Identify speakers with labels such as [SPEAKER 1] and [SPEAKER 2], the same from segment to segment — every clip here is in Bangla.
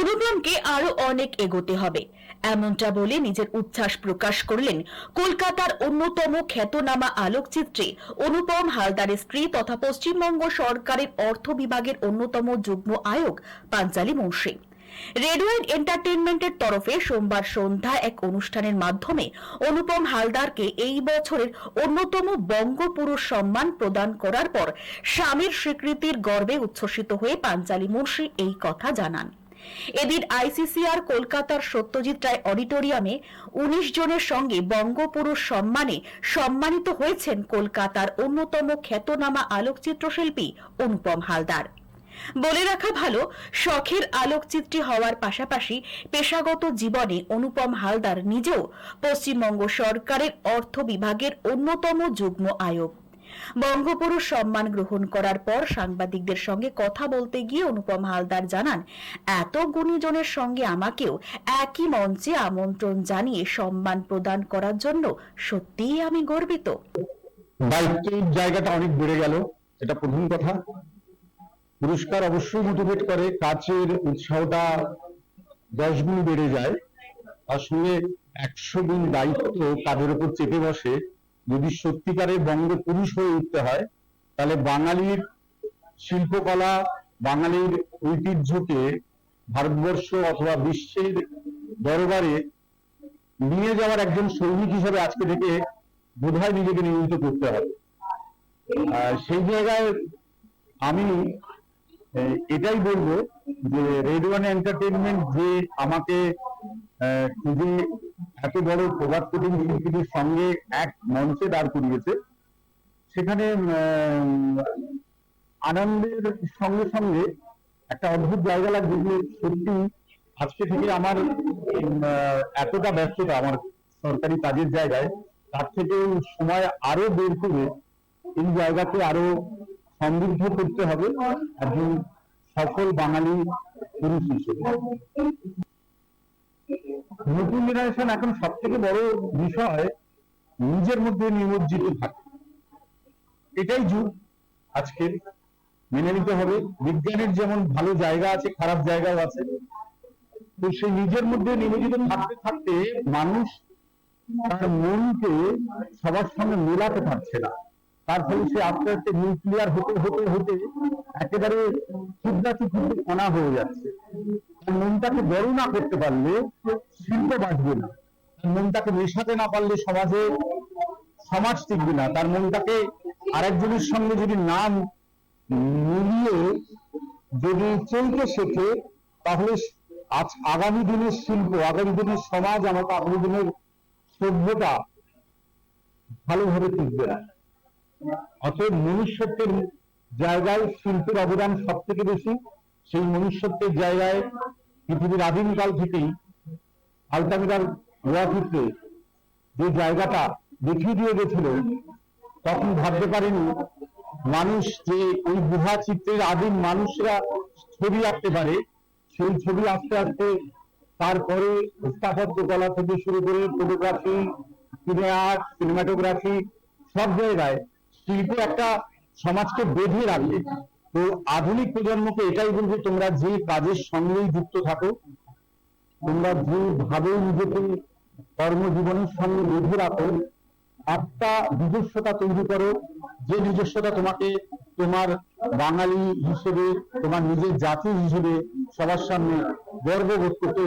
[SPEAKER 1] অনুপমকে আরও অনেক এগোতে হবে। এমনটা বলে নিজের উচ্ছ্বাস প্রকাশ করলেন কলকাতার অন্যতম খ্যাতনামা আলোকচিত্রী অনুপম হালদারের স্ত্রী তথা পশ্চিমবঙ্গ সরকারের অর্থ বিভাগের অন্যতম যুগ্ম আয়োগ পাঞ্চালী মুন্সি রেড ওয়াইন এন্টারটেনমেন্টের তরফে সোমবার সন্ধ্যা এক অনুষ্ঠানের মাধ্যমে অনুপম হালদারকে এই বছরের অন্যতম বঙ্গপুরুষ সম্মান প্রদান করার পর স্বামীর স্বীকৃতির গর্বে উচ্ছ্বসিত হয়ে পাঞ্চালী মুন্সি এই কথা জানান। এদিন আইসিসিআর কলকাতার সত্যজিৎ রায় অডিটোরিয়ামে উনিশ জনের সঙ্গে বঙ্গপুরুষ সম্মানে সম্মানিত হয়েছেন কলকাতার অন্যতম খ্যাতনামা আলোকচিত্র শিল্পী অনুপম হালদার। বলে রাখা ভালো, শখের আলোকচিত্রী হওয়ার পাশাপাশি পেশাগত জীবনে অনুপম হালদার নিজেও পশ্চিমবঙ্গ সরকারের অর্থ বিভাগের অন্যতম যুগ্ম আয়োগ বঙ্গপুরুষ সম্মান গ্রহণ করার পর সাংবাদিকদের সঙ্গে কথা বলতে গিয়ে অনুপম হালদার জানান, এত গুণীজনের সঙ্গে আমাকেও একই মঞ্চে আমন্ত্রণ জানিয়ে সম্মান প্রদান করার জন্য সত্যিই আমি গর্বিত।
[SPEAKER 2] দায়িত্বের জায়গাটা অনেক বেড়ে গেল, এটা প্রথম কথা। পুরস্কার অবশ্যই মোটিভেট করে, কাজের উৎসাহটা দশ গুণ বেড়ে যায় সঙ্গে একশো গুণ দায়িত্ব কাঁধের উপর চেপে বসে। যদি সত্যিকারের বঙ্গপুরুষ হয়ে উঠতে হয়, তাহলে বাঙালির শিল্পকলা, বাঙালির ঐতিহ্যকে ভারতবর্ষ অথবা বিশ্বের দরবারে নিয়ে যাওয়ার একজন সৈনিক হিসেবে আজকে থেকে বোধহয় নিজেকে নিয়মিত করতে হবে। সেই জায়গায় আমি এটাই বলব যে রেড ওয়ান এন্টারটেনমেন্ট যে আমাকে খুঁজে এত বড় প্রভাব প্রতিম শিল্পীদের সঙ্গে এক মঞ্চে দাঁড় করিয়েছে। সেখানে আনন্দের সঙ্গে সঙ্গে একটা অদ্ভুত জায়গা লাগবে যে সত্যি আজকে থেকে আমার এতটা ব্যস্ততা আমার সরকারি কাজের জায়গায়, তার থেকে সময় আরও বের করে এই জায়গাকে আরও সমৃদ্ধ করতে হবে একজন সফল বাঙালি পুরুষ হিসেবে। নতুন জেনারেশন এখন সব থেকে বড় বিষয় নিজের মধ্যে নিমজ্জিত থাকে। এটাই যুগ। আজকে মেনে নিতে হবে। বিজ্ঞানের যেমন ভালো জায়গা আছে, খারাপ জায়গাও আছে, তো সেই নিজের মধ্যে নিমজ্জিত থাকতে থাকতে মানুষ তার মনকে সবার সঙ্গে মেলাতে পারছে না। তার ফলে সে আস্তে আস্তে নিউক্লিয়ার হতে হতে হতে একেবারে ক্ষুদ্রাতি ক্ষুদ্র কণা হয়ে যাচ্ছে। মনটাকে বড় না করতে পারলে শিল্প বাঁচবে না মনটাকে মেশাতে না পারলে সমাজে সমাজ টিকবে না। তার মনটাকে আরেকজনের সঙ্গে যদি নাম মিলিয়ে যদি চলতে শেখে, তাহলে আজ আগামী দিনের শিল্প, আগামী দিনের সমাজ আমাকে আগামী দিনের সভ্যতা ভালোভাবে টিকবে না। অতএব মনুষ্যত্বের জায়গায় শিল্পের অবদান সব থেকে বেশি। সেই মনুষ্যত্বের জায়গায় পৃথিবীর আদিমকাল থেকেই আলতামিরার ওয়াফিতে যে জায়গাটা দেখিয়ে দিয়ে গেছিল, তখন ভাবতে পারেনি মানুষ যে ওই গুহা চিত্রের আদিম মানুষরা ছবি আঁকতে পারে, সেই ছবি আস্তে আস্তে তারপরে স্থাপত্য কলা থেকে শুরু করে ফটোগ্রাফি সিনে আর্ট সিনেমাটোগ্রাফি সব জায়গায় শিল্প একটা সমাজকে বেঁধে রাখে। তো আধুনিক প্রজন্মকে এটাই বলব তোমরা যে কাজের সঙ্গেই যুক্ত থাকো তোমরা যেভাবে নিজেকে কর্মজীবনের সঙ্গে বেঁধে রাখো, একটা নিজস্বতা তৈরি করো। যে নিজস্বতা তোমাকে তোমার বাঙালি হিসেবে, তোমার নিজের জাতি হিসেবে সবার সামনে গর্ববোধ করতে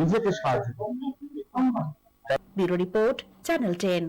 [SPEAKER 2] নিজেকে সাহায্য
[SPEAKER 1] করো। Report, channel ten.